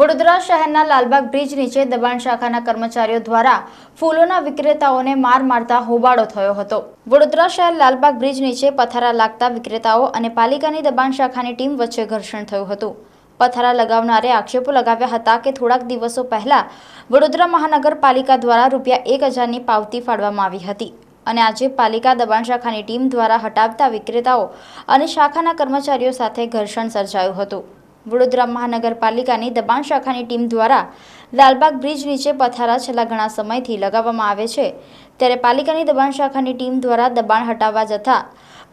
વડોદરા શહેરના લાલબાગ બ્રિજ નીચે દબાણ શાખાના કર્મચારીઓ દ્વારા ફૂલોના વિક્રેતાઓને માર મારતા હોબાળો થયો હતો. વડોદરા શહેર લાલબાગ બ્રિજ નીચે પથારા લાગતા વિક્રેતાઓ અને પાલિકાની દબાણ શાખાની ટીમ વચ્ચે ઘર્ષણ થયું હતું. પથારા લગાવનારે આક્ષેપો લગાવ્યા હતા કે થોડાક દિવસો પહેલા વડોદરા મહાનગરપાલિકા દ્વારા રૂપિયા એક હજારની પાવતી ફાળવામાં આવી હતી અને આજે પાલિકા દબાણ શાખાની ટીમ દ્વારા હટાવતા વિક્રેતાઓ અને શાખાના કર્મચારીઓ સાથે ઘર્ષણ સર્જાયું હતું. વડોદરા મહાનગરપાલિકાની દબાણ શાખાની ટીમ દ્વારા લાલબાગ બ્રિજ નીચે પથારા છેલ્લા ઘણા સમયથી લગાવવામાં આવે છે. ત્યારે પાલિકાની દબાણ શાખાની ટીમ દ્વારા દબાણ હટાવવા જતા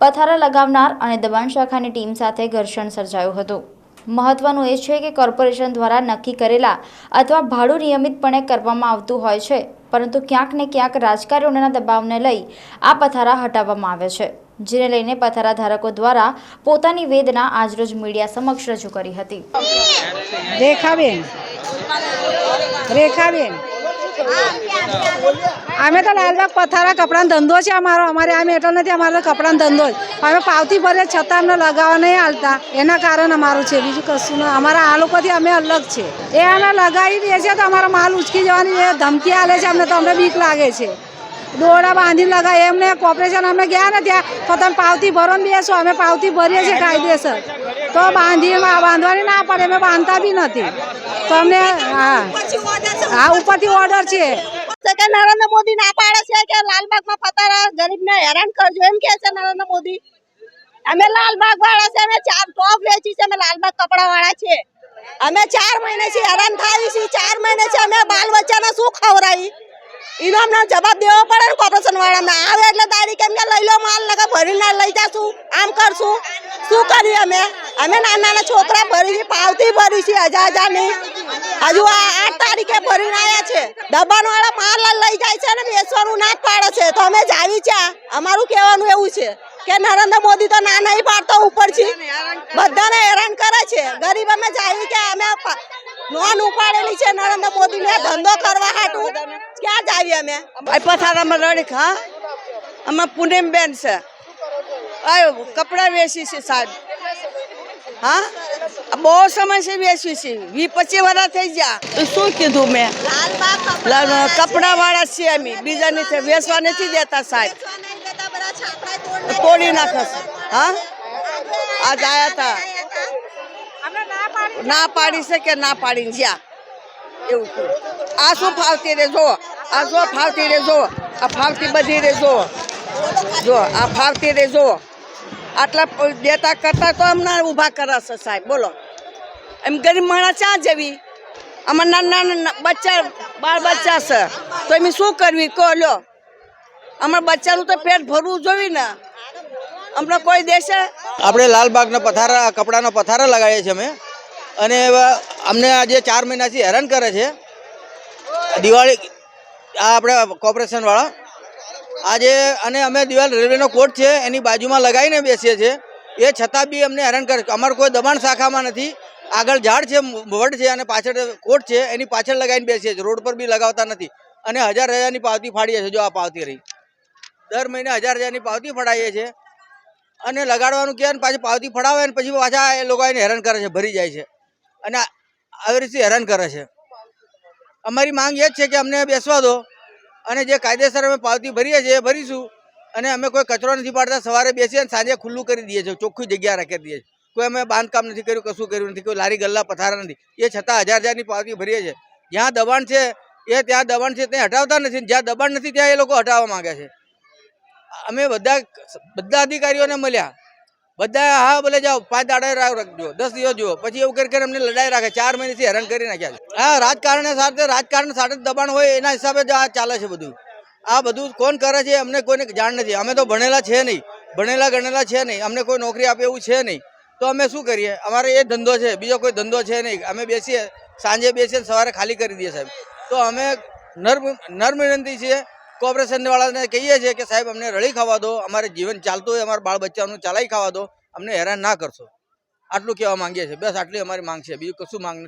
પથારા લગાવનાર અને દબાણ શાખાની ટીમ સાથે ઘર્ષણ સર્જાયું હતું. મહત્વનું એ છે કે કોર્પોરેશન દ્વારા નક્કી કરેલા અથવા ભાડું નિયમિતપણે કરવામાં આવતું હોય છે, પરંતુ ક્યાંક ને ક્યાંક રાજકારણીઓના દબાવને લઈ આ પથારા હટાવવામાં આવે છે. જેને લઈને પથારા ધારકો દ્વારા પોતાની વેદના આજરોજ મીડિયા સમક્ષ રજૂ કરી હતી. રેખાબેન. રેખાબેન. અમે તો લાલબાગ પથારા કપડાનો ધંધો છે અમારો. અમારે આમ એટલો નથી, અમારો કપડાનો ધંધો જ. અમે પાવતી ભરે છતાં અમને લગાવવા નહીં હાલતા. એના કારણ અમારું છે. બીજું કશું ના અમારા આ લોકોથી અમે અલગ છે. એ અમે લગાવી દે છે તો અમારો માલ ઉચકી જવાની ધમકી આલે છે, અમને તો અમને બીક લાગે છે. દોરડા બાંધીને લગાવી એમને કોર્પોરેશન અમે ગયા ને ત્યાં, તો તમે પાવતી ભરો ને બેસો, અમે પાવતી ભરીએ છીએ કાયદેસર. તો બાંધી બાંધવાની ના પડે, અમે બાંધતા બી નથી. તો અમને, હા. હા, ઉપરથી ઓર્ડર છે. કે નરેન્દ્ર મોદી ના પાડે છે કે લાલબાગમાં પતારા, ગરીબને હેરાન કરજો એમ કે છે નરેન્દ્ર મોદી. અમે લાલબાગ વાળા છે, અમે ચાર ટોપ વેચી છે, અમે લાલબાગ કપડા વાળા છે. અમે ચાર મહિને મહિનેથી હેરાન થાય છે ચાર મહિને છે અમે બાલ બચ્ચાને શું ખવડાવી? એનો અમને જવાબ દેવો પડે ને કોર્પોરેશન વાળાને. આવે એટલે તારીખ કે લઈ લો માલ લગા ભરીને લઈ જાશું. આમ કરશું. શું કરીએ અમે? અમે નાના નાના છોકરા ભરી છે પાવતી ભરી છે હજાર હજારની હજુ આ આઠ તારીખે ભરીને આવ્યા છે. દબાણ વાળા માલ લઈ જાય છે ને બેસવાનું ના પાડે છે. તો અમે જાવી છે અમારું કહેવાનું એવું છે કે નરેન્દ્ર મોદી તો ના નહીં પાડતો ઉપર કરે છે. ગરીબ અમે જાય કે અમે લોન ઉપાડેલી છે નરેન્દ્ર મોદી ને ધંધો કરવા હાટું ક્યાં જાવી અમે? આ પથારામાં રડી હા? અમે પૂનમ બેન છે. આ કપડાં વેચી છે સાહેબ. હા? બહુ સમય છે વેચી છે. વી પચીસ વર્ષ થઈ ગયા. તો શું કીધું મેં? કપડા વાળા છીએ અમે. બીજા નથી વેચવા નથી દેતા સાહેબ. તોડી નાખે હા? આજ આયા હતા ના પાડી છે કે ના પાડી, જ્યાં. એવું. આ શું ફાવતી રે આ જો ફાવતી રે આ ફાવતી બધી રે જો આ ફાવતી રે આટલા દેતા કરતા તો અમને ઊભા કરાશે, સાહેબ. બોલો. એમ ગરીબ માણસ ક્યાં જવી? આમાં નાના નાના બચ્ચા, બાળ બચ્ચા છે. તો એમ શું કરવી? કહો લ્યો અમારા બચ્ચાનું તો પેટ ભરવું જોઈએ ને. અમને કોઈ દેશે? આપણે લાલબાગનો પથારા, કપડાનો પથારા લગાવીએ છીએ અમે. અને અમને આજે ચાર મહિનાથી હેરાન કરે છે. દિવાળી, આ આપણે કોર્પોરેશનવાળા આજે અને અમે દિવાલ રેલવેનો કોર્ટ છે, એની બાજુમાં લગાવીને બેસીએ છીએ. એ છતાં બી અમને હેરાન કરે અમારું કોઈ દબાણ શાખામાં નથી. આગળ ઝાડ છે, વડ છે અને પાછળ કોર્ટ છે, એની પાછળ લગાવીને બેસીએ છીએ. રોડ પર બી લગાવતા નથી. અને હજાર હજારની પાવતી ફાડીએ છીએ, જો આ પાવતી રહી. દર મહિને હજાર હજારની પાવતી ફડાવીએ છીએ. અને લગાડવાનું કહે ને પાછી પાવતી ફડાવે ને પછી પાછા એ લોકો એને હેરાન કરે છે, ભરી જાય છે. અને આવી રીતે હેરાન કરે છે. અમારી માંગ એ જ છે કે અમને બેસવા દો. અને જે કાયદેસર અમે પાવતી ભરીએ છીએ એ ભરીશું. અને અમે કોઈ કચરો નથી પાડતા. સવારે બેસીએ અને સાંજે ખુલ્લું કરી દઈએ છીએ. ચોખ્ખી જગ્યા રાખી દઈએ છીએ. કોઈ અમે બાંધકામ નથી કર્યું, કશું કર્યું નથી, કોઈ લારી ગલ્લા પથારા નથી. એ છતાં હજાર હજારની પાવતી ભરીએ છીએ. જ્યાં દબાણ છે એ ત્યાં દબાણ છે ત્યાં હટાવતા નથી. જ્યાં દબાણ નથી ત્યાં એ લોકો હટાવવા માંગે છે. અમે બધા બધા અધિકારીઓને મળ્યા. બધા, હા બોલે જાઓ, પાંચ દાડા રાખજો, દસ દિવસ જુઓ. પછી એવું કરી અમને લડાઈ રાખે, ચાર મહિનાથી હેરાન કરી નાખ્યા છે. હા રાજકારણ સાથે રાજકારણ સાથે દબાણ હોય એના હિસાબે જ આ ચાલે છે બધું. આ બધું કોણ કરે છે અમને કોઈને જાણ નથી. અમે તો ભણેલા છે નહીં. ભણેલા, ગણેલા છે નહીં. અમને કોઈ નોકરી આપે એવું છે નહીં. તો અમે શું કરીએ? અમારે એ ધંધો છે, બીજો કોઈ ધંધો છે નહીં. અમે બેસીએ, સાંજે બેસીએ સવારે ખાલી કરી દઈએ સાહેબ. તો અમે નર્મ નર્મ વિનંતી છીએ કોર્પોરેશન વાળાને કહીએ છીએ કે સાહેબ, અમને રળી ખાવા દો, અમારે જીવન ચાલતું હોય, અમારા બાળ બચ્ચાનું ચલાવી ખાવા દો, અમને હેરાન ના કરશો. આટલું કહેવા માંગીએ છીએ. બસ આટલી અમારી માંગ છે. બીજું કશું માંગ નથી.